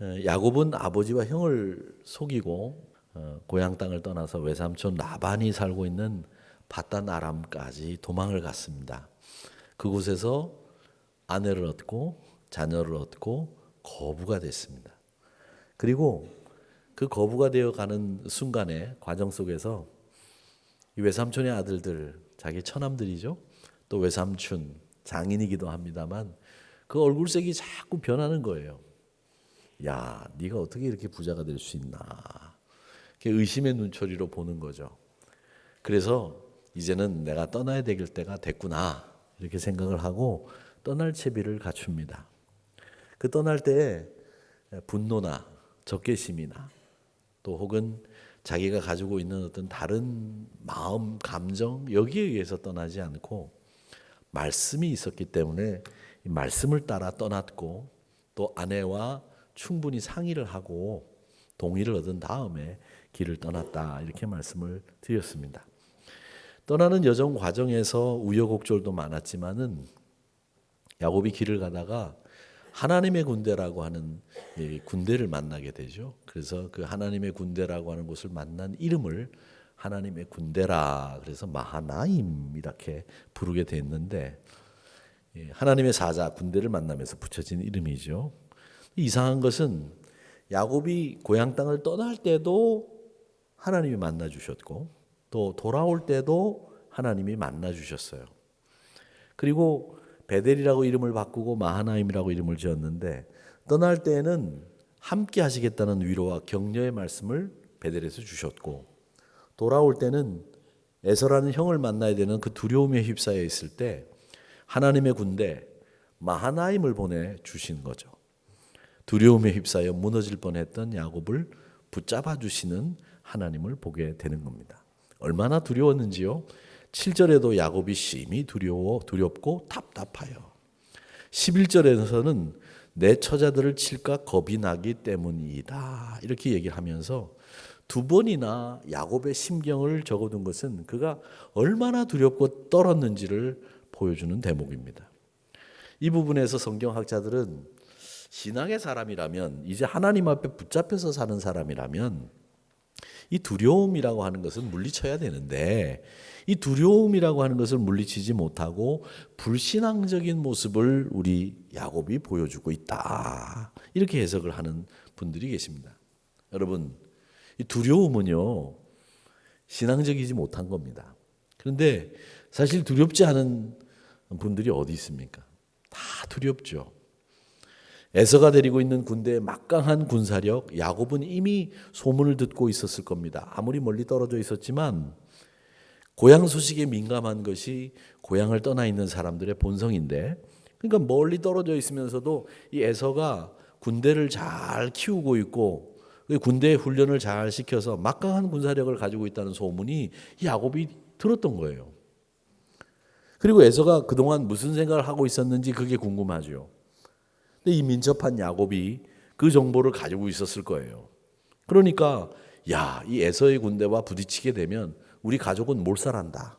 어, 야곱은 아버지와 형을 속이고 어, 고향 땅을 떠나서 외삼촌 라반이 살고 있는 바단 아람까지 도망을 갔습니다. 그곳에서 아내를 얻고 자녀를 얻고 거부가 됐습니다. 그리고 그 거부가 되어 가는 순간에 과정 속에서 이 외삼촌의 아들들 자기 처남들이죠. 또 외삼촌 장인이기도 합니다만 그 얼굴색이 자꾸 변하는 거예요. 야, 네가 어떻게 이렇게 부자가 될 수 있나? 의심의 눈초리로 보는 거죠. 그래서 이제는 내가 떠나야 될 때가 됐구나 이렇게 생각을 하고 떠날 채비를 갖춥니다. 그 떠날 때 분노나 적개심이나 또 혹은 자기가 가지고 있는 어떤 다른 마음, 감정 여기에 의해서 떠나지 않고 말씀이 있었기 때문에 이 말씀을 따라 떠났고 또 아내와 충분히 상의를 하고 동의를 얻은 다음에 길을 떠났다 이렇게 말씀을 드렸습니다. 떠나는 여정 과정에서 우여곡절도 많았지만은 야곱이 길을 가다가 하나님의 군대라고 하는 이 군대를 만나게 되죠. 그래서 그 하나님의 군대라고 하는 곳을 만난 이름을 하나님의 군대라 그래서 마하나임 이렇게 부르게 됐는데 예, 하나님의 사자 군대를 만나면서 붙여진 이름이죠. 이상한 것은 야곱이 고향 땅을 떠날 때도 하나님이 만나 주셨고 또 돌아올 때도 하나님이 만나 주셨어요. 그리고 베델이라고 이름을 바꾸고 마하나임이라고 이름을 지었는데 떠날 때에는 함께 하시겠다는 위로와 격려의 말씀을 베델에서 주셨고 돌아올 때는 에서라는 형을 만나야 되는 그 두려움에 휩싸여 있을 때 하나님의 군대 마하나임을 보내 주신 거죠. 두려움에 휩싸여 무너질 뻔했던 야곱을 붙잡아 주시는 하나님을 보게 되는 겁니다. 얼마나 두려웠는지요. 7절에도 야곱이 심히 두려워 두렵고 답답하여. 11절에서는 내 처자들을 칠까 겁이 나기 때문이다. 이렇게 얘기를 하면서 두 번이나 야곱의 심경을 적어둔 것은 그가 얼마나 두렵고 떨었는지를 보여주는 대목입니다. 이 부분에서 성경학자들은 신앙의 사람이라면 이제 하나님 앞에 붙잡혀서 사는 사람이라면 이 두려움이라고 하는 것은 물리쳐야 되는데 이 두려움이라고 하는 것을 물리치지 못하고 불신앙적인 모습을 우리 야곱이 보여주고 있다. 이렇게 해석을 하는 분들이 계십니다. 여러분, 이 두려움은요, 신앙적이지 못한 겁니다. 그런데 사실 두렵지 않은 분들이 어디 있습니까? 다 두렵죠. 에서가 데리고 있는 군대의 막강한 군사력, 야곱은 이미 소문을 듣고 있었을 겁니다. 아무리 멀리 떨어져 있었지만 고향 소식에 민감한 것이 고향을 떠나 있는 사람들의 본성인데, 그러니까 멀리 떨어져 있으면서도 이 에서가 군대를 잘 키우고 있고 군대 훈련을 잘 시켜서 막강한 군사력을 가지고 있다는 소문이 야곱이 들었던 거예요. 그리고 에서가 그동안 무슨 생각을 하고 있었는지 그게 궁금하죠. 근데 이 민첩한 야곱이 그 정보를 가지고 있었을 거예요. 그러니까 야, 이 에서의 군대와 부딪히게 되면 우리 가족은 몰살한다.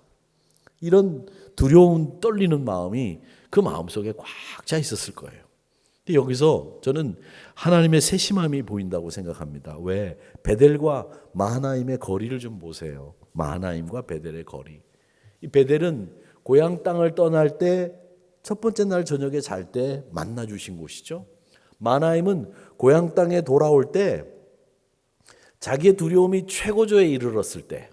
이런 두려운 떨리는 마음이 그 마음속에 꽉 차 있었을 거예요. 여기서 저는 하나님의 세심함이 보인다고 생각합니다. 왜? 베델과 마하나임의 거리를 좀 보세요. 마하나임과 베델의 거리. 이 베델은 고향 땅을 떠날 때 첫 번째 날 저녁에 잘 때 만나 주신 곳이죠. 마나임은 고향 땅에 돌아올 때 자기의 두려움이 최고조에 이르렀을 때,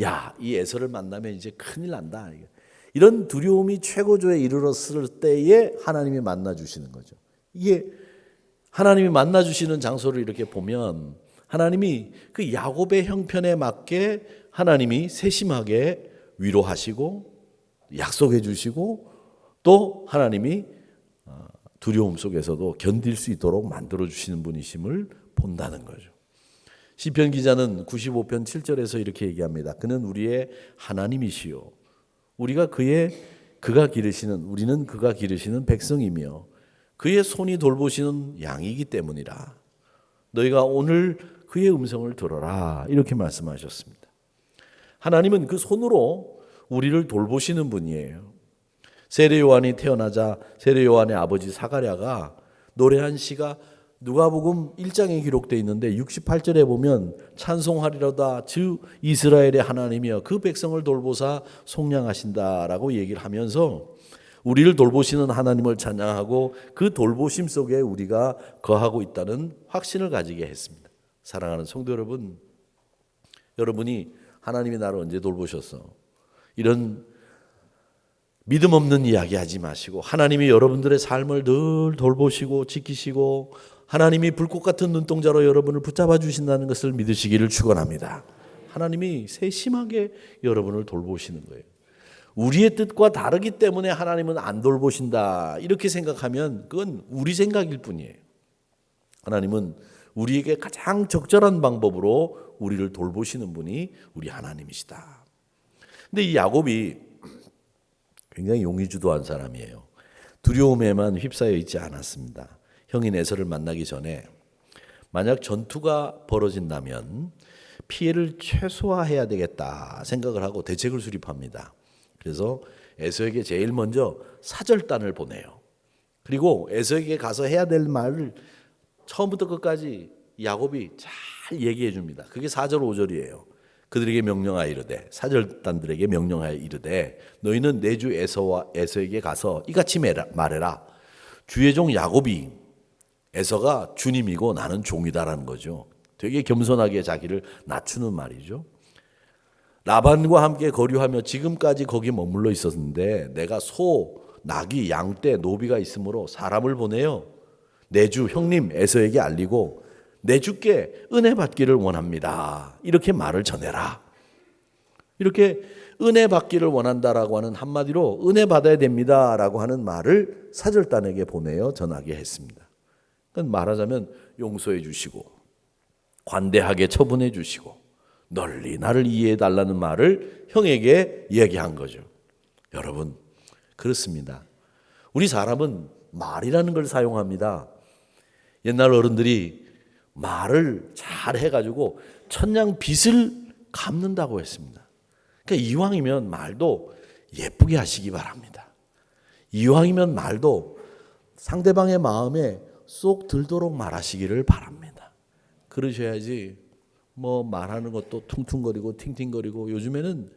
야, 이 에서를 만나면 이제 큰일 난다. 이런 두려움이 최고조에 이르렀을 때에 하나님이 만나 주시는 거죠. 이게 하나님이 만나 주시는 장소를 이렇게 보면 하나님이 그 야곱의 형편에 맞게 하나님이 세심하게 위로하시고 약속해 주시고 또 하나님이 두려움 속에서도 견딜 수 있도록 만들어 주시는 분이심을 본다는 거죠. 시편 기자는 95편 7절에서 이렇게 얘기합니다. 그는 우리의 하나님이시요 우리가 그의 그가 기르시는 우리는 그가 기르시는 백성이며 그의 손이 돌보시는 양이기 때문이라. 너희가 오늘 그의 음성을 들어라. 이렇게 말씀하셨습니다. 하나님은 그 손으로 우리를 돌보시는 분이에요. 세례 요한이 태어나자 세례 요한의 아버지 사가랴가 노래한 시가 누가복음 1장에 기록되어 있는데 68절에 보면 찬송하리로다 주 이스라엘의 하나님이여 그 백성을 돌보사 속량하신다라고 얘기를 하면서 우리를 돌보시는 하나님을 찬양하고 그 돌보심 속에 우리가 거하고 있다는 확신을 가지게 했습니다. 사랑하는 성도 여러분, 여러분이 하나님이 나를 언제 돌보셨어? 이런 믿음 없는 이야기 하지 마시고 하나님이 여러분들의 삶을 늘 돌보시고 지키시고 하나님이 불꽃 같은 눈동자로 여러분을 붙잡아 주신다는 것을 믿으시기를 축원합니다. 하나님이 세심하게 여러분을 돌보시는 거예요. 우리의 뜻과 다르기 때문에 하나님은 안 돌보신다. 이렇게 생각하면 그건 우리 생각일 뿐이에요. 하나님은 우리에게 가장 적절한 방법으로 우리를 돌보시는 분이 우리 하나님이시다. 근데 이 야곱이 굉장히 용의주도한 사람이에요. 두려움에만 휩싸여 있지 않았습니다. 형인 에서를 만나기 전에 만약 전투가 벌어진다면 피해를 최소화해야 되겠다 생각을 하고 대책을 수립합니다. 그래서 에서에게 제일 먼저 사절단을 보내요. 그리고 에서에게 가서 해야 될 말을 처음부터 끝까지 야곱이 잘 얘기해 줍니다. 그게 4절 5절이에요. 그들에게 명령하여 이르되 사절단들에게 명령하여 이르되 너희는 내 주 에서와 에서에게 가서 이같이 말해라. 주의 종 야곱이 에서가 주님이고 나는 종이다라는 거죠. 되게 겸손하게 자기를 낮추는 말이죠. 라반과 함께 거류하며 지금까지 거기 머물러 있었는데 내가 소, 낙이, 양떼, 노비가 있으므로 사람을 보내요. 내 주 형님 에서에게 알리고 내 주께 은혜 받기를 원합니다. 이렇게 말을 전해라. 이렇게 은혜 받기를 원한다라고 하는 한마디로 은혜 받아야 됩니다라고 하는 말을 사절단에게 보내어 전하게 했습니다. 그건 말하자면 용서해 주시고 관대하게 처분해 주시고 널리 나를 이해해 달라는 말을 형에게 이야기한 거죠. 여러분 그렇습니다. 우리 사람은 말이라는 걸 사용합니다. 옛날 어른들이 말을 잘 해가지고 천냥 빚을 갚는다고 했습니다. 그러니까 이왕이면 말도 예쁘게 하시기 바랍니다. 이왕이면 말도 상대방의 마음에 쏙 들도록 말하시기를 바랍니다. 그러셔야지 뭐 말하는 것도 퉁퉁거리고 팅팅거리고 요즘에는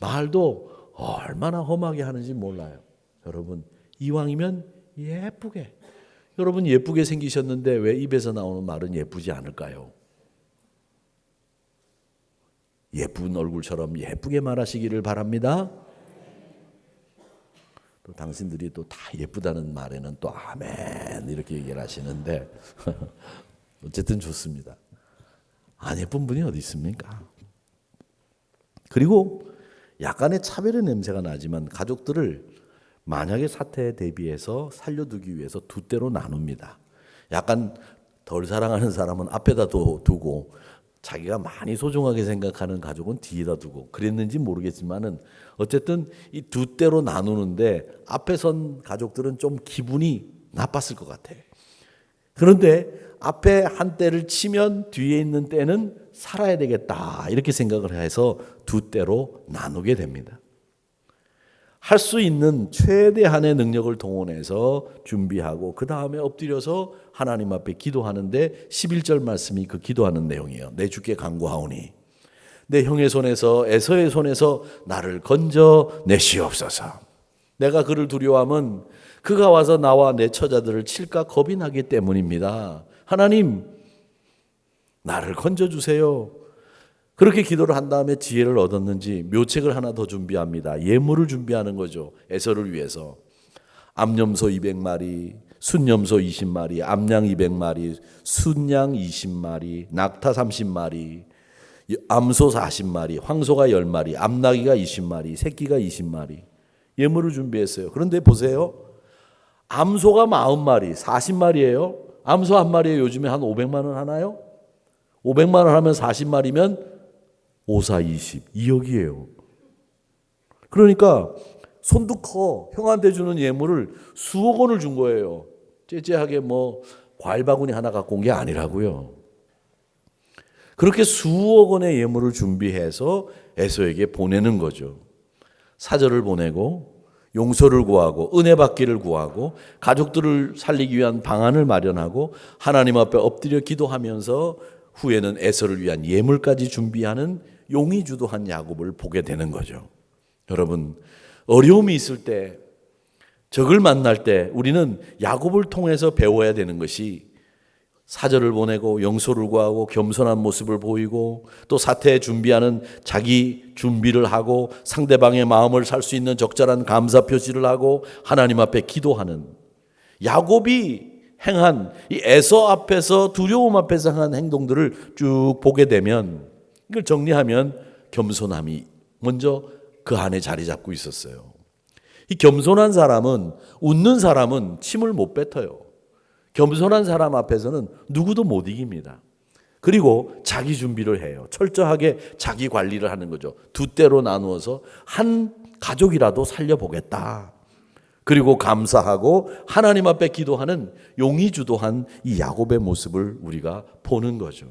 말도 얼마나 험하게 하는지 몰라요. 여러분 이왕이면 예쁘게 여러분 예쁘게 생기셨는데 왜 입에서 나오는 말은 예쁘지 않을까요? 예쁜 얼굴처럼 예쁘게 말하시기를 바랍니다. 또 당신들이 또 다 예쁘다는 말에는 또 아멘 이렇게 얘기를 하시는데 어쨌든 좋습니다. 안 예쁜 분이 어디 있습니까? 그리고 약간의 차별의 냄새가 나지만 가족들을 만약의 사태에 대비해서 살려두기 위해서 두 대로 나눕니다. 약간 덜 사랑하는 사람은 앞에다 두고 자기가 많이 소중하게 생각하는 가족은 뒤에다 두고 그랬는지 모르겠지만은 어쨌든 이 두 대로 나누는데 앞에 선 가족들은 좀 기분이 나빴을 것 같아. 그런데 앞에 한 대를 치면 뒤에 있는 때는 살아야 되겠다 이렇게 생각을 해서 두 대로 나누게 됩니다. 할 수 있는 최대한의 능력을 동원해서 준비하고 그 다음에 엎드려서 하나님 앞에 기도하는데 11절 말씀이 그 기도하는 내용이에요. 내 주께 간구하오니 내 형의 손에서 에서의 손에서 나를 건져 내시옵소서. 내가 그를 두려워함은 그가 와서 나와 내 처자들을 칠까 겁이 나기 때문입니다. 하나님 나를 건져 주세요. 그렇게 기도를 한 다음에 지혜를 얻었는지 묘책을 하나 더 준비합니다. 예물을 준비하는 거죠. 에서를 위해서. 암염소 200마리, 순염소 20마리, 암양 200마리, 순양 20마리, 낙타 30마리, 암소 40마리, 황소가 10마리, 암나기가 20마리, 새끼가 20마리. 예물을 준비했어요. 그런데 보세요. 암소가 40마리, 40마리예요. 암소 한 마리에 요즘에 한 500만 원 하나요? 500만 원 하면 40마리면 5사 20, 2억이에요. 그러니까 손도 커. 형한테 주는 예물을 수억 원을 준 거예요. 째째하게 뭐 과일 바구니 하나 갖고 온 게 아니라고요. 그렇게 수억 원의 예물을 준비해서 에서에게 보내는 거죠. 사절을 보내고 용서를 구하고 은혜 받기를 구하고 가족들을 살리기 위한 방안을 마련하고 하나님 앞에 엎드려 기도하면서 후에는 에서를 위한 예물까지 준비하는 용의 주도한 야곱을 보게 되는 거죠. 여러분 어려움이 있을 때 적을 만날 때 우리는 야곱을 통해서 배워야 되는 것이 사절을 보내고 영소를 구하고 겸손한 모습을 보이고 또 사태에 준비하는 자기 준비를 하고 상대방의 마음을 살 수 있는 적절한 감사 표시를 하고 하나님 앞에 기도하는 야곱이 행한 이 에서 앞에서 두려움 앞에서 행한 행동들을 쭉 보게 되면 이걸 정리하면 겸손함이 먼저 그 안에 자리 잡고 있었어요. 이 겸손한 사람은 웃는 사람은 침을 못 뱉어요. 겸손한 사람 앞에서는 누구도 못 이깁니다. 그리고 자기 준비를 해요. 철저하게 자기 관리를 하는 거죠. 두 때로 나누어서 한 가족이라도 살려보겠다. 그리고 감사하고 하나님 앞에 기도하는 용이 주도한 이 야곱의 모습을 우리가 보는 거죠.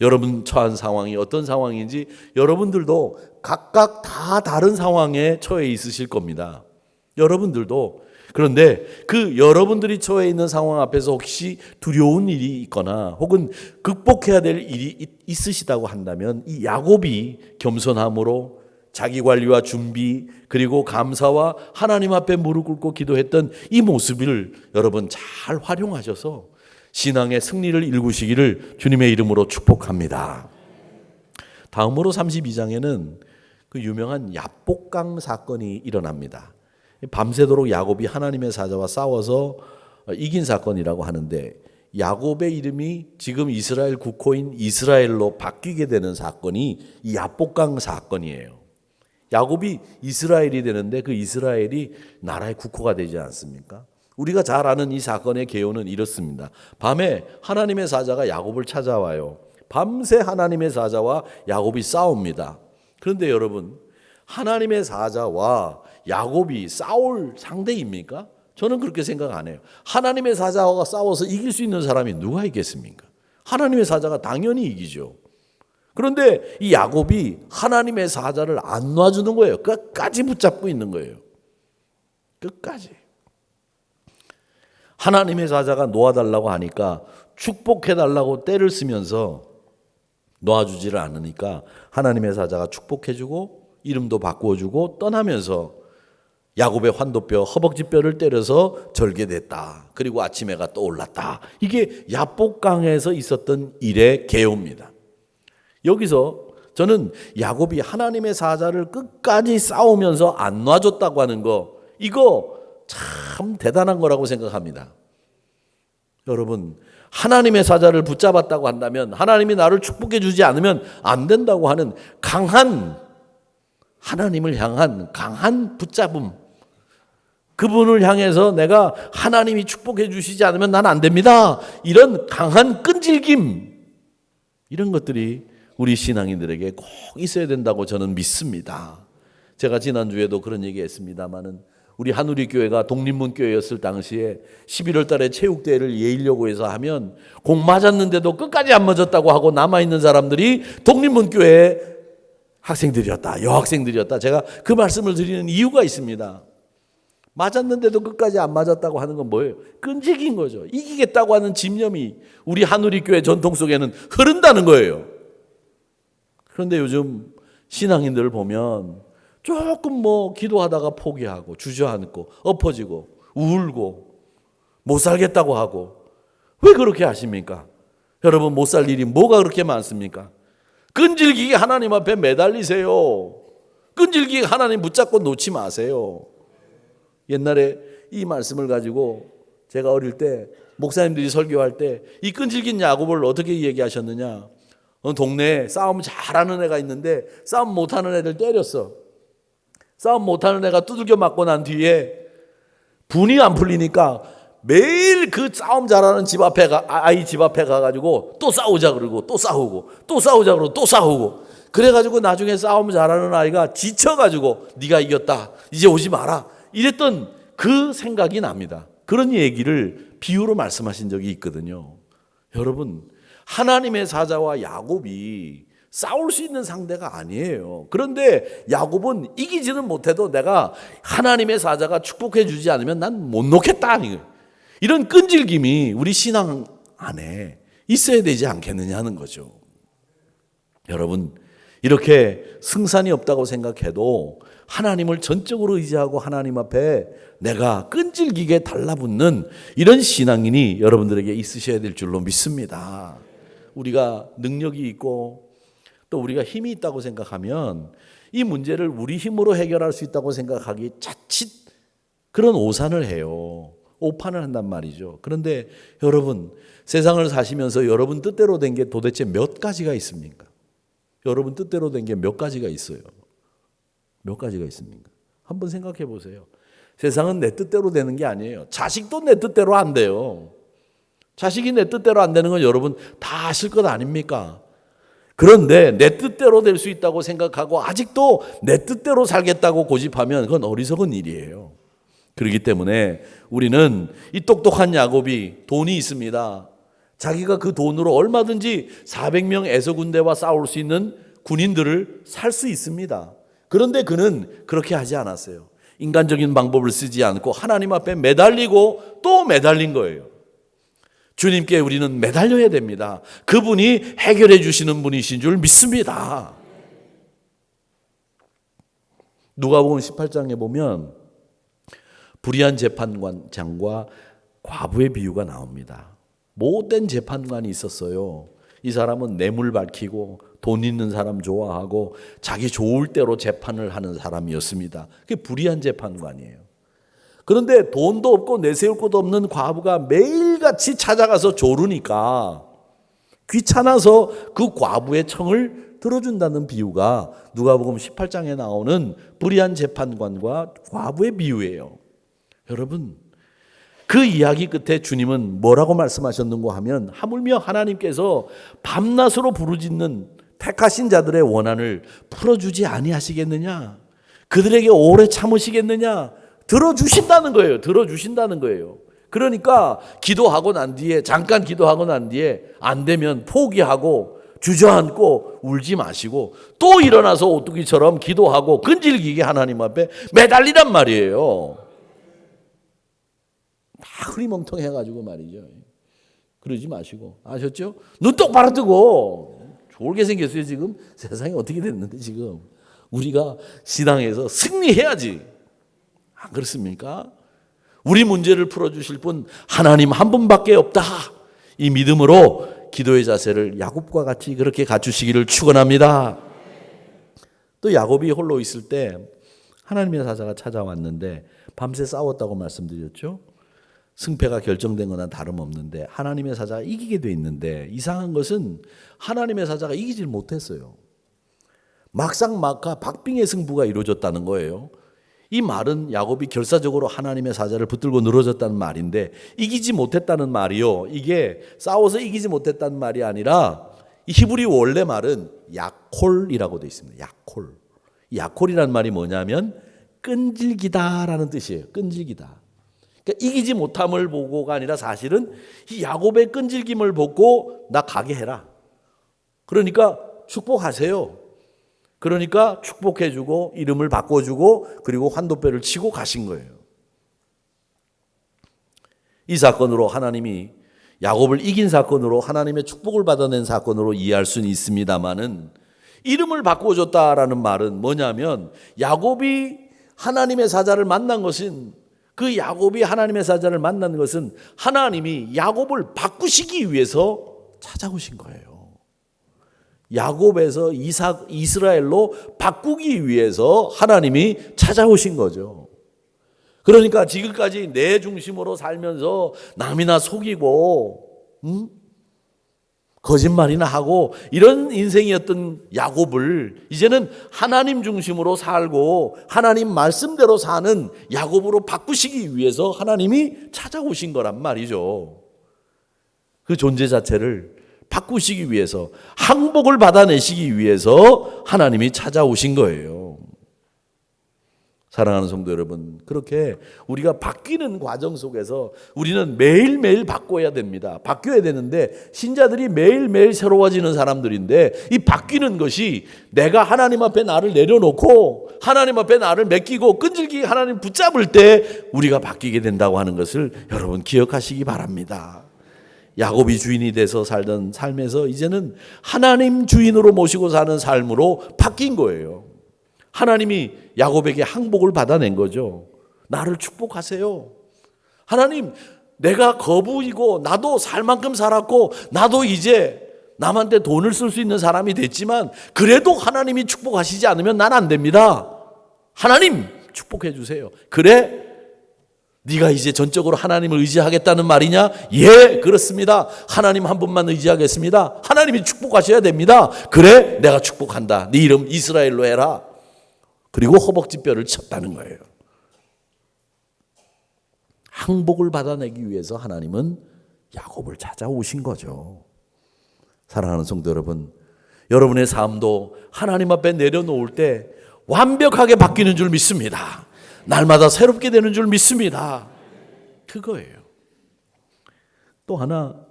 여러분 처한 상황이 어떤 상황인지 여러분들도 각각 다 다른 상황에 처해 있으실 겁니다. 여러분들도 그런데 그 여러분들이 처해 있는 상황 앞에서 혹시 두려운 일이 있거나 혹은 극복해야 될 일이 있으시다고 한다면 이 야곱이 겸손함으로 자기 관리와 준비 그리고 감사와 하나님 앞에 무릎 꿇고 기도했던 이 모습을 여러분 잘 활용하셔서 신앙의 승리를 일구시기를 주님의 이름으로 축복합니다. 다음으로 32장에는 그 유명한 야복강 사건이 일어납니다. 밤새도록 야곱이 하나님의 사자와 싸워서 이긴 사건이라고 하는데 야곱의 이름이 지금 이스라엘 국호인 이스라엘로 바뀌게 되는 사건이 이 야복강 사건이에요. 야곱이 이스라엘이 되는데 그 이스라엘이 나라의 국호가 되지 않습니까? 우리가 잘 아는 이 사건의 개요는 이렇습니다. 밤에 하나님의 사자가 야곱을 찾아와요. 밤새 하나님의 사자와 야곱이 싸웁니다. 그런데 여러분, 하나님의 사자와 야곱이 싸울 상대입니까? 저는 그렇게 생각 안 해요. 하나님의 사자와 싸워서 이길 수 있는 사람이 누가 있겠습니까? 하나님의 사자가 당연히 이기죠. 그런데 이 야곱이 하나님의 사자를 안 놔주는 거예요. 끝까지 붙잡고 있는 거예요. 끝까지. 하나님의 사자가 놓아달라고 하니까 축복해달라고 때를 쓰면서 놓아주지를 않으니까 하나님의 사자가 축복해주고 이름도 바꾸어주고 떠나면서 야곱의 환도뼈 허벅지뼈를 때려서 절개됐다. 그리고 아침 해가 떠올랐다. 이게 야복강에서 있었던 일의 개요입니다. 여기서 저는 야곱이 하나님의 사자를 끝까지 싸우면서 안 놔줬다고 하는 거 이거 참 대단한 거라고 생각합니다. 여러분 하나님의 사자를 붙잡았다고 한다면 하나님이 나를 축복해 주지 않으면 안 된다고 하는 강한 하나님을 향한 강한 붙잡음 그분을 향해서 내가 하나님이 축복해 주시지 않으면 난 안 됩니다. 이런 강한 끈질김 이런 것들이 우리 신앙인들에게 꼭 있어야 된다고 저는 믿습니다. 제가 지난주에도 그런 얘기 했습니다마는 우리 한우리 교회가 독립문 교회였을 당시에 11월 달에 체육대회를 예일려고 해서 하면 공 맞았는데도 끝까지 안 맞았다고 하고 남아 있는 사람들이 독립문 교회 학생들이었다. 여학생들이었다. 제가 그 말씀을 드리는 이유가 있습니다. 맞았는데도 끝까지 안 맞았다고 하는 건 뭐예요? 끈질긴 거죠. 이기겠다고 하는 집념이 우리 한우리 교회 전통 속에는 흐른다는 거예요. 그런데 요즘 신앙인들을 보면 조금 뭐 기도하다가 포기하고 주저앉고 엎어지고 울고 못 살겠다고 하고 왜 그렇게 하십니까? 여러분 못 살 일이 뭐가 그렇게 많습니까? 끈질기게 하나님 앞에 매달리세요. 끈질기게 하나님 붙잡고 놓지 마세요. 옛날에 이 말씀을 가지고 제가 어릴 때 목사님들이 설교할 때 이 끈질긴 야곱을 어떻게 얘기하셨느냐? 어, 동네에 싸움 잘하는 애가 있는데 싸움 못하는 애들 때렸어. 싸움 못하는 애가 두들겨 맞고 난 뒤에 분이 안 풀리니까 매일 그 싸움 잘하는 집 앞에 가, 아이 집 앞에 가가지고 또 싸우자 그러고 또 싸우고 또 싸우자 그러고 또 싸우고 그래가지고 나중에 싸움 잘하는 아이가 지쳐가지고 네가 이겼다 이제 오지 마라 이랬던 그 생각이 납니다. 그런 얘기를 비유로 말씀하신 적이 있거든요. 여러분 하나님의 사자와 야곱이 싸울 수 있는 상대가 아니에요. 그런데 야곱은 이기지는 못해도 내가 하나님의 사자가 축복해 주지 않으면 난 못 놓겠다. 이런 끈질김이 우리 신앙 안에 있어야 되지 않겠느냐 하는 거죠. 여러분, 이렇게 승산이 없다고 생각해도 하나님을 전적으로 의지하고 하나님 앞에 내가 끈질기게 달라붙는 이런 신앙인이 여러분들에게 있으셔야 될 줄로 믿습니다. 우리가 능력이 있고 또 우리가 힘이 있다고 생각하면 이 문제를 우리 힘으로 해결할 수 있다고 생각하기 자칫 그런 오산을 해요. 오판을 한단 말이죠. 그런데 여러분, 세상을 사시면서 여러분 뜻대로 된 게 도대체 몇 가지가 있습니까? 여러분 뜻대로 된 게 몇 가지가 있어요. 몇 가지가 있습니까? 한번 생각해 보세요. 세상은 내 뜻대로 되는 게 아니에요. 자식도 내 뜻대로 안 돼요. 자식이 내 뜻대로 안 되는 건 여러분 다 아실 것 아닙니까? 그런데 내 뜻대로 될 수 있다고 생각하고 아직도 내 뜻대로 살겠다고 고집하면 그건 어리석은 일이에요. 그렇기 때문에 우리는 이 똑똑한 야곱이 돈이 있습니다. 자기가 그 돈으로 얼마든지 400명 에서 군대와 싸울 수 있는 군인들을 살 수 있습니다. 그런데 그는 그렇게 하지 않았어요. 인간적인 방법을 쓰지 않고 하나님 앞에 매달리고 또 매달린 거예요. 주님께 우리는 매달려야 됩니다. 그분이 해결해 주시는 분이신 줄 믿습니다. 누가복음 18장에 보면 불의한 재판관장과 과부의 비유가 나옵니다. 못된 재판관이 있었어요. 이 사람은 뇌물 밝히고 돈 있는 사람 좋아하고 자기 좋을 대로 재판을 하는 사람이었습니다. 그게 불의한 재판관이에요. 그런데 돈도 없고 내세울 것도 없는 과부가 매일같이 찾아가서 조르니까 귀찮아서 그 과부의 청을 들어준다는 비유가 누가복음 18장에 나오는 불의한 재판관과 과부의 비유예요. 여러분 그 이야기 끝에 주님은 뭐라고 말씀하셨는고 하면 하물며 하나님께서 밤낮으로 부르짖는 택하신 자들의 원한을 풀어주지 아니하시겠느냐? 그들에게 오래 참으시겠느냐? 들어주신다는 거예요. 들어주신다는 거예요. 그러니까 기도하고 난 뒤에 잠깐 기도하고 난 뒤에 안 되면 포기하고 주저앉고 울지 마시고 또 일어나서 오뚜기처럼 기도하고 끈질기게 하나님 앞에 매달리란 말이에요. 다 흐리멍텅해가지고 말이죠. 그러지 마시고 아셨죠? 눈 똑바로 뜨고 좋게 생겼어요 지금 세상이 어떻게 됐는데 지금 우리가 신앙에서 승리해야지 안 그렇습니까? 우리 문제를 풀어주실 분 하나님 한 분밖에 없다 이 믿음으로 기도의 자세를 야곱과 같이 그렇게 갖추시기를 축원합니다. 또 야곱이 홀로 있을 때 하나님의 사자가 찾아왔는데 밤새 싸웠다고 말씀드렸죠. 승패가 결정된 거나 다름없는데 하나님의 사자가 이기게 돼 있는데 이상한 것은 하나님의 사자가 이기질 못했어요. 막상 막하 박빙의 승부가 이루어졌다는 거예요. 이 말은 야곱이 결사적으로 하나님의 사자를 붙들고 늘어졌다는 말인데 이기지 못했다는 말이요. 이게 싸워서 이기지 못했다는 말이 아니라 이 히브리 원래 말은 야콜이라고 되어 있습니다. 야콜. 야콜이라는 말이 뭐냐면 끈질기다라는 뜻이에요. 끈질기다. 그러니까 이기지 못함을 보고가 아니라 사실은 이 야곱의 끈질김을 보고 나 가게 해라. 그러니까 축복하세요. 그러니까 축복해주고 이름을 바꿔주고 그리고 환도뼈를 치고 가신 거예요. 이 사건으로 하나님이 야곱을 이긴 사건으로 하나님의 축복을 받아낸 사건으로 이해할 수는 있습니다만은 이름을 바꿔줬다라는 말은 뭐냐면 야곱이 하나님의 사자를 만난 것은 그 야곱이 하나님의 사자를 만난 것은 하나님이 야곱을 바꾸시기 위해서 찾아오신 거예요. 야곱에서 이삭 이스라엘로 바꾸기 위해서 하나님이 찾아오신 거죠. 그러니까 지금까지 내 중심으로 살면서 남이나 속이고 음? 거짓말이나 하고 이런 인생이었던 야곱을 이제는 하나님 중심으로 살고 하나님 말씀대로 사는 야곱으로 바꾸시기 위해서 하나님이 찾아오신 거란 말이죠. 그 존재 자체를 바꾸시기 위해서 항복을 받아내시기 위해서 하나님이 찾아오신 거예요. 사랑하는 성도 여러분, 그렇게 우리가 바뀌는 과정 속에서 우리는 매일매일 바꿔야 됩니다. 바뀌어야 되는데, 신자들이 매일매일 새로워지는 사람들인데, 이 바뀌는 것이 내가 하나님 앞에 나를 내려놓고, 하나님 앞에 나를 맡기고, 끈질기게 하나님 붙잡을 때, 우리가 바뀌게 된다고 하는 것을 여러분 기억하시기 바랍니다. 야곱이 주인이 돼서 살던 삶에서 이제는 하나님 주인으로 모시고 사는 삶으로 바뀐 거예요. 하나님이 야곱에게 항복을 받아낸 거죠. 나를 축복하세요. 하나님, 내가 거부이고 나도 살 만큼 살았고 나도 이제 남한테 돈을 쓸 수 있는 사람이 됐지만 그래도 하나님이 축복하시지 않으면 난 안 됩니다. 하나님 축복해 주세요. 그래? 네가 이제 전적으로 하나님을 의지하겠다는 말이냐? 예, 그렇습니다. 하나님 한 분만 의지하겠습니다. 하나님이 축복하셔야 됩니다. 그래, 내가 축복한다. 네 이름 이스라엘로 해라. 그리고 허벅지 뼈를 쳤다는 거예요. 항복을 받아내기 위해서 하나님은 야곱을 찾아오신 거죠. 사랑하는 성도 여러분, 여러분의 삶도 하나님 앞에 내려놓을 때 완벽하게 바뀌는 줄 믿습니다. 날마다 새롭게 되는 줄 믿습니다. 그거예요. 또 하나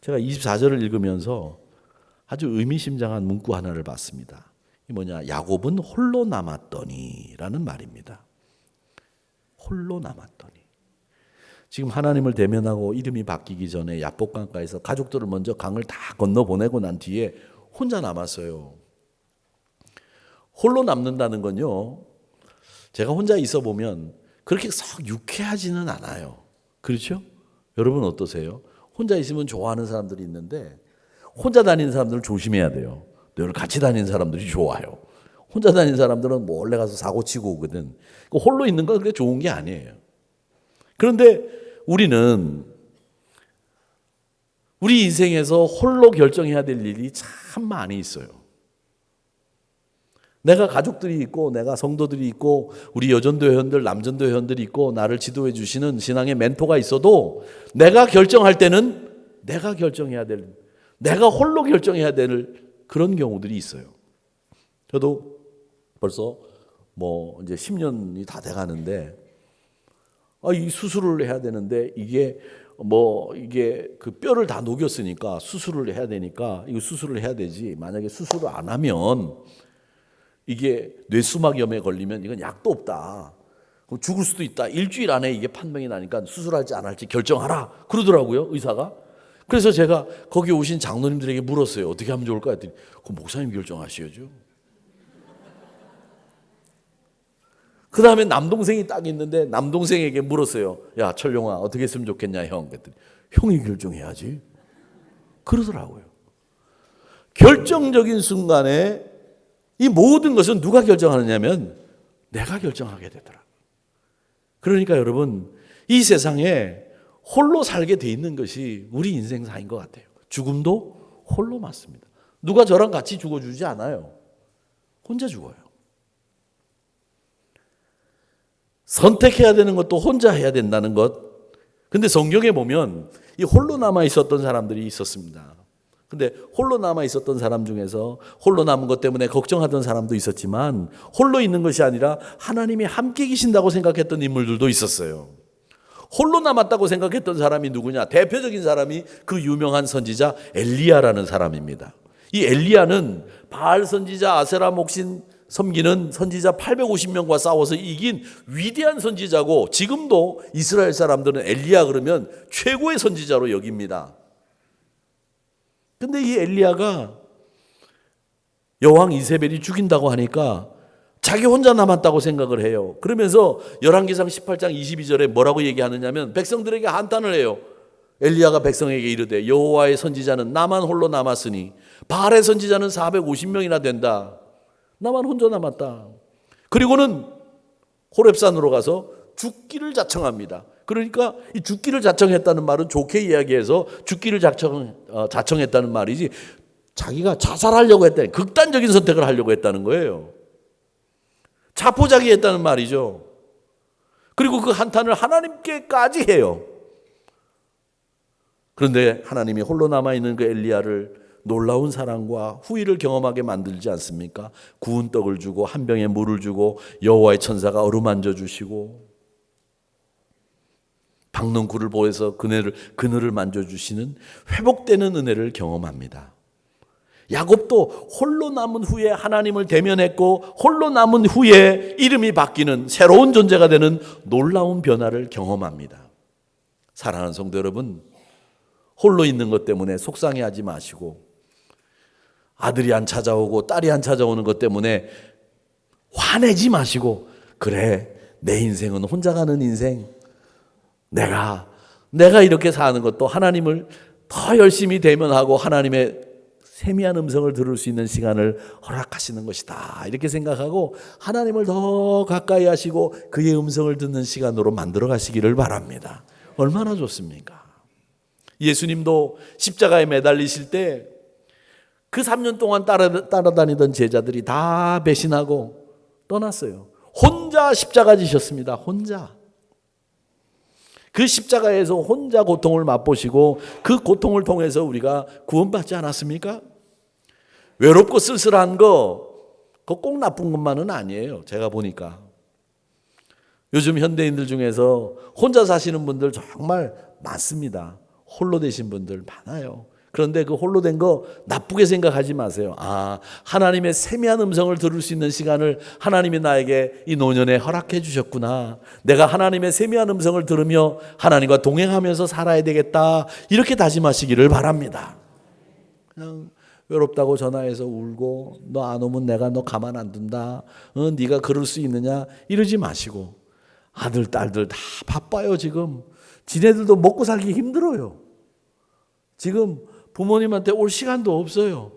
제가 24절을 읽으면서 아주 의미심장한 문구 하나를 봤습니다. 이 뭐냐? 야곱은 홀로 남았더니라는 말입니다. 홀로 남았더니. 지금 하나님을 대면하고 이름이 바뀌기 전에 야복강가에서 가족들을 먼저 강을 다 건너 보내고 난 뒤에 혼자 남았어요. 홀로 남는다는 건요. 제가 혼자 있어 보면 그렇게 썩 유쾌하지는 않아요. 그렇죠? 여러분 어떠세요? 혼자 있으면 좋아하는 사람들이 있는데 혼자 다니는 사람들은 조심해야 돼요. 늘 같이 다니는 사람들이 좋아요. 혼자 다니는 사람들은 몰래 가서 사고 치고 오거든. 그 홀로 있는 건 그렇게 좋은 게 아니에요. 그런데 우리는 우리 인생에서 홀로 결정해야 될 일이 참 많이 있어요. 내가 가족들이 있고 내가 성도들이 있고 우리 여전도 회원들 남전도 회원들이 있고 나를 지도해 주시는 신앙의 멘토가 있어도 내가 결정할 때는 내가 결정해야 될 내가 홀로 결정해야 될 그런 경우들이 있어요. 저도 벌써 뭐 이제 10년이 다 돼 가는데 아, 이 수술을 해야 되는데 이게 뭐 이게 그 뼈를 다 녹였으니까 수술을 해야 되니까 이거 수술을 해야 되지. 만약에 수술을 안 하면 이게 뇌수막염에 걸리면 이건 약도 없다. 그럼 죽을 수도 있다. 일주일 안에 이게 판명이 나니까 수술할지 안 할지 결정하라. 그러더라고요, 의사가. 그래서 제가 거기 오신 장로님들에게 물었어요. 어떻게 하면 좋을까 했더니 그 목사님 결정하셔야죠. 그 다음에 남동생이 딱 있는데 남동생에게 물었어요. 야, 철용아, 어떻게 했으면 좋겠냐, 형. 그랬더니 형이 결정해야지. 그러더라고요. 결정적인 순간에 이 모든 것은 누가 결정하느냐면 내가 결정하게 되더라. 그러니까 여러분, 이 세상에 홀로 살게 돼 있는 것이 우리 인생사인 것 같아요. 죽음도 홀로 맞습니다. 누가 저랑 같이 죽어주지 않아요. 혼자 죽어요. 선택해야 되는 것도 혼자 해야 된다는 것. 근데 성경에 보면 이 홀로 남아 있었던 사람들이 있었습니다. 근데 홀로 남아 있었던 사람 중에서 홀로 남은 것 때문에 걱정하던 사람도 있었지만 홀로 있는 것이 아니라 하나님이 함께 계신다고 생각했던 인물들도 있었어요. 홀로 남았다고 생각했던 사람이 누구냐? 대표적인 사람이 그 유명한 선지자 엘리야라는 사람입니다. 이 엘리야는 바알 선지자 아세라 목신 섬기는 선지자 850명과 싸워서 이긴 위대한 선지자고 지금도 이스라엘 사람들은 엘리야 그러면 최고의 선지자로 여깁니다. 근데 이 엘리야가 여왕 이세벨이 죽인다고 하니까 자기 혼자 남았다고 생각을 해요. 그러면서 열왕기상 18장 22절에 뭐라고 얘기하느냐면 백성들에게 한탄을 해요. 엘리야가 백성에게 이르되 여호와의 선지자는 나만 홀로 남았으니 바알의 선지자는 450명이나 된다. 나만 혼자 남았다. 그리고는 호렙산으로 가서 죽기를 자청합니다. 그러니까 이 죽기를 자청했다는 말은 좋게 이야기해서 죽기를 자청, 어, 자청했다는 말이지 자기가 자살하려고 했다. 극단적인 선택을 하려고 했다는 거예요. 자포자기 했다는 말이죠. 그리고 그 한탄을 하나님께까지 해요. 그런데 하나님이 홀로 남아 있는 그 엘리야를 놀라운 사랑과 후일을 경험하게 만들지 않습니까? 구운 떡을 주고 한 병에 물을 주고 여호와의 천사가 어루만져 주시고 굴을 보여서 그네를 그늘을 만져 주시는 회복되는 은혜를 경험합니다. 야곱도 홀로 남은 후에 하나님을 대면했고 홀로 남은 후에 이름이 바뀌는 새로운 존재가 되는 놀라운 변화를 경험합니다. 사랑하는 성도 여러분, 홀로 있는 것 때문에 속상해하지 마시고 아들이 안 찾아오고 딸이 안 찾아오는 것 때문에 화내지 마시고 그래 내 인생은 혼자 가는 인생 내가 내가 이렇게 사는 것도 하나님을 더 열심히 대면하고 하나님의 세미한 음성을 들을 수 있는 시간을 허락하시는 것이다. 이렇게 생각하고 하나님을 더 가까이 하시고 그의 음성을 듣는 시간으로 만들어 가시기를 바랍니다. 얼마나 좋습니까? 예수님도 십자가에 매달리실 때 그 3년 동안 따라, 따라다니던 제자들이 다 배신하고 떠났어요. 혼자 십자가 지셨습니다. 혼자. 그 십자가에서 혼자 고통을 맛보시고 그 고통을 통해서 우리가 구원받지 않았습니까? 외롭고 쓸쓸한 거, 그거 꼭 나쁜 것만은 아니에요. 제가 보니까. 요즘 현대인들 중에서 혼자 사시는 분들 정말 많습니다. 홀로 되신 분들 많아요. 그런데 그 홀로 된 거 나쁘게 생각하지 마세요. 아, 하나님의 세미한 음성을 들을 수 있는 시간을 하나님이 나에게 이 노년에 허락해 주셨구나. 내가 하나님의 세미한 음성을 들으며 하나님과 동행하면서 살아야 되겠다. 이렇게 다짐하시기를 바랍니다. 그냥 외롭다고 전화해서 울고 너 안 오면 내가 너 가만 안 둔다. 어, 네가 그럴 수 있느냐? 이러지 마시고 아들 딸들 다 바빠요 지금. 지네들도 먹고 살기 힘들어요. 지금 부모님한테 올 시간도 없어요.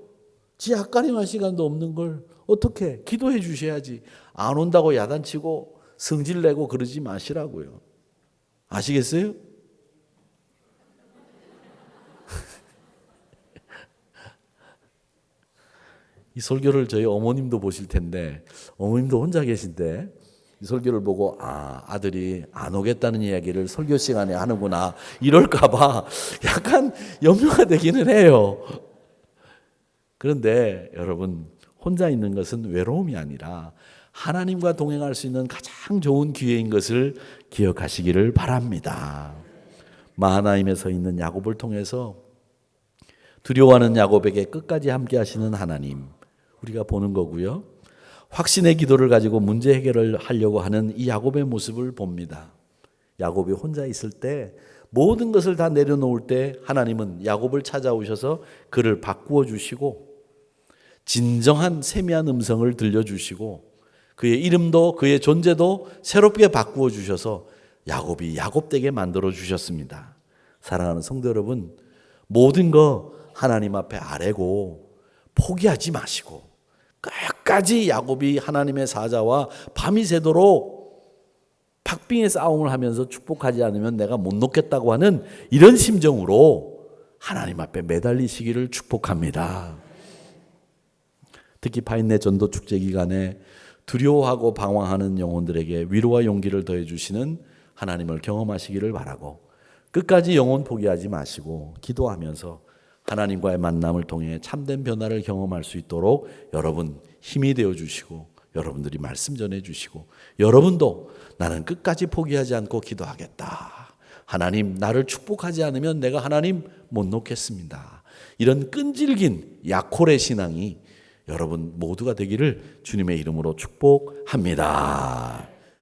지 앞가림할 시간도 없는 걸 어떻게 기도해 주셔야지. 안 온다고 야단치고 성질 내고 그러지 마시라고요. 아시겠어요? 이 설교를 저희 어머님도 보실 텐데 어머님도 혼자 계신데 이 설교를 보고 아 아들이 안 오겠다는 이야기를 설교 시간에 하는구나 이럴까봐 약간 염려가 되기는 해요. 그런데 여러분 혼자 있는 것은 외로움이 아니라 하나님과 동행할 수 있는 가장 좋은 기회인 것을 기억하시기를 바랍니다. 마하나임에 서 있는 야곱을 통해서 두려워하는 야곱에게 끝까지 함께 하시는 하나님 우리가 보는 거고요. 확신의 기도를 가지고 문제 해결을 하려고 하는 이 야곱의 모습을 봅니다. 야곱이 혼자 있을 때 모든 것을 다 내려놓을 때 하나님은 야곱을 찾아오셔서 그를 바꾸어 주시고 진정한 세미한 음성을 들려 주시고 그의 이름도 그의 존재도 새롭게 바꾸어 주셔서 야곱이 야곱되게 만들어 주셨습니다. 사랑하는 성도 여러분, 모든 거 하나님 앞에 아뢰고 포기하지 마시고 끝까지 야곱이 하나님의 사자와 밤이 새도록 박빙의 싸움을 하면서 축복하지 않으면 내가 못 놓겠다고 하는 이런 심정으로 하나님 앞에 매달리시기를 축복합니다. 특히 파인네 전도 축제 기간에 두려워하고 방황하는 영혼들에게 위로와 용기를 더해 주시는 하나님을 경험하시기를 바라고 끝까지 영혼 포기하지 마시고 기도하면서 하나님과의 만남을 통해 참된 변화를 경험할 수 있도록 여러분 힘이 되어 주시고 여러분들이 말씀 전해 주시고 여러분도 나는 끝까지 포기하지 않고 기도하겠다. 하나님 나를 축복하지 않으면 내가 하나님 못 놓겠습니다. 이런 끈질긴 약홀의 신앙이 여러분 모두가 되기를 주님의 이름으로 축복합니다.